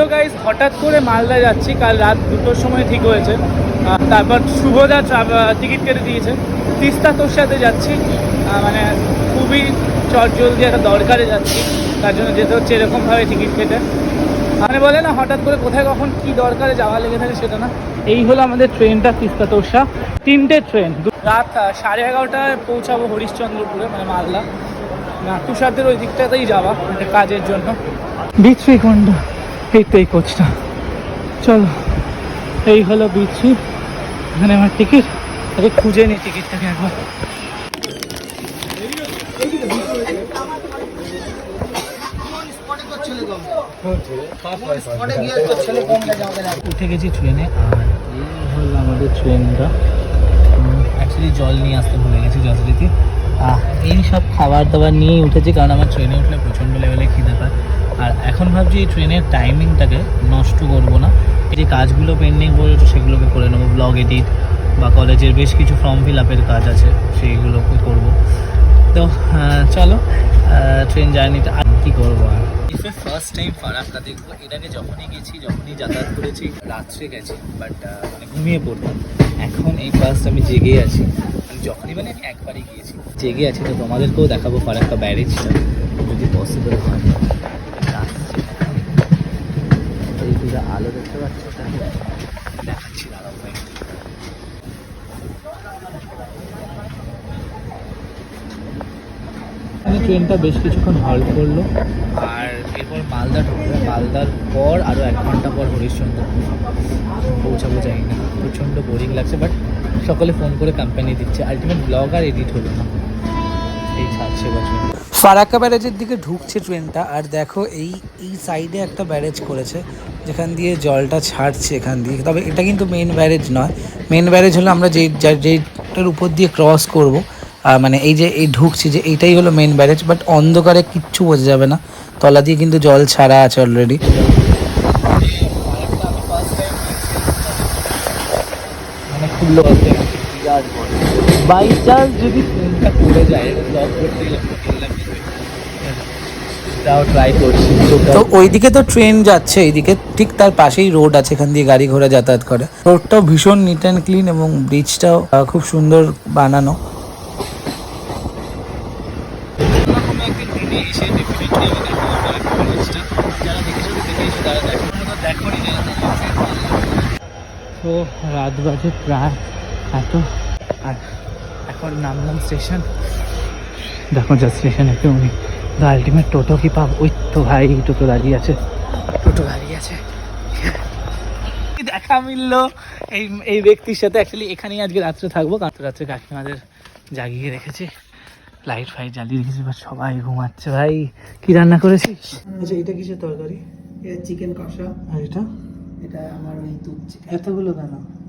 Hello guys, হঠাৎ করে মালদা যাচ্ছি। কাল রাত দুটোর সময় ঠিক হয়েছে। তারপর শুভদা টিকিট কেটে দিয়েছে। তিস্তা তোর সাথে যাচ্ছি মানে খুবই চট জলদি একটা দরকারে যাচ্ছি। তার জন্য যেতে হচ্ছে এরকমভাবে টিকিট কেটে। মানে বলে না, হঠাৎ করে কোথায় কখন কি দরকারে যাওয়া লেগে থাকে সেটা না। এই হলো আমাদের ট্রেনটা তিস্তা তোরসা। তিনটে ট্রেন রাত সাড়ে এগারোটায় পৌঁছাবো হরিশ্চন্দ্রপুরে মানে মালদা। তুষারদের ওই দিকটাতেই যাওয়া কাজের জন্য। বিচ্ছি কোনটা এই তো এই কোচটা। চলো এই হলো বিচ্ছি এখানে আমার টিকিট আগে খুঁজে নিই টিকিটটাকে একবার। উঠে গেছি ট্রেনে আর এই হলো আমাদের ট্রেনটা অ্যাকচুয়ালি জল নিয়ে আসতে ভুলে গেছি আহ, এই সব খাবার দাবার নিয়েই উঠেছি কারণ আমার ট্রেনে উঠলে প্রচণ্ড লেভেলে খিদে পায়। আর এখন ভাবছি এই ট্রেনের টাইমিংটাকে নষ্ট করব না। যে কাজগুলো পেন্ডিং পড়েছে সেগুলোকে করে নেব ব্লগ এডিট বা কলেজের বেশ কিছু ফর্ম ফিল আপের কাজ আছে, সেইগুলোকে করব। তো চলো ট্রেন জার্নিটা আর কী করব আর। ফার্স্ট টাইম ফারাক্কা দেখব। এর আগে যখনই গেছি, যখনই যাতায়াত করেছি, রাত্রে গেছি বাট মানে ঘুমিয়ে পড়তাম। এখন এই ফার্স্ট আমি জেগে আছি। যখনই মানে একবারই গিয়েছি জেগে আছি তো তোমাদেরকেও দেখাবো ফারাক্কা ব্যারেজটা যদি পসিবল হয় আলো দেখতে পাচ্ছ ওটা? এখানে ট্রেনটা বেশ কিছুক্ষণ হল্ট করল। আর এরপর মালদা ঢুকবে। মালদার পর আরও এক ঘণ্টা পর হরিশ্চন্দ্রপুর পৌঁছাবো যাই না। প্রচণ্ড বোরিং লাগছে বাট সকলে ফোন করে কোম্পানি দিচ্ছে। আলটিমেট ব্লগ আর এডিট হলো না। এই ছাড়ছে বছর। ফারাক্কা ব্যারেজের দিকে ঢুকছে ট্রেনটা, আর দেখো এই এই সাইডে একটা ব্যারেজ করেছে, যেখান দিয়ে জলটা ছাড়ছে এখান দিয়ে। তবে এটা কিন্তু মেন ব্যারেজ নয়। মেন ব্যারেজ হলো আমরা যেই যা- যেইটার উপর দিয়ে ক্রস করব মানে এই যে এই ঢুকছি যে এইটাই হলো মেন ব্যারেজ বাট অন্ধকারে কিচ্ছু বোঝা যাবে না। তলা দিয়ে কিন্তু জল ছাড়া আছে অলরেডি মানে বাই চান্স যদি ফোনটা পড়ে যায় ব্লগ করতে গেলে তাও ট্রাই করছি তো ওইদিকে তো ট্রেন যাচ্ছে এইদিকে ঠিক তার পাশেই রোড আছে এখান দিয়ে গাড়ি ঘোড়া যাতায়াত করে। রোডটাও ভীষণ নিট অ্যান্ড ক্লিন এবং ব্রিজটাও খুব সুন্দর বানানো। এসে ডেফিনেটলি আমি দেখাবো ফারাক্কা ব্যারেজটা যারা দেখেছ তো দেখে। দেখো তো রাত বাজে প্রায় এত। আর এখন নামলাম স্টেশন। দেখো যা স্টেশনে কেউ নেই তো আলটিমেট টোটো কি পাবো? ওই তো ভাই, টোটো দাঁড়িয়ে আছে। টোটো দাঁড়িয়ে আছে। দেখা মিললো? এই এই ব্যক্তির সাথে অ্যাকচুয়ালি এখানেই আজকে রাত্রে থাকব। কারণ রাত্রে কাকিমাদের জাগিয়ে রেখেছি। লাইট ফাইট জ্বালিয়ে রেখেছি বা সবাই ঘুমাচ্ছে। ভাই কি রান্না করেছিস? আচ্ছা এটা কিসের তরকারি? এটা চিকেন কষা। আর এটা? এটা আমার ওই দুধ চিকেন এতগুলো কেন?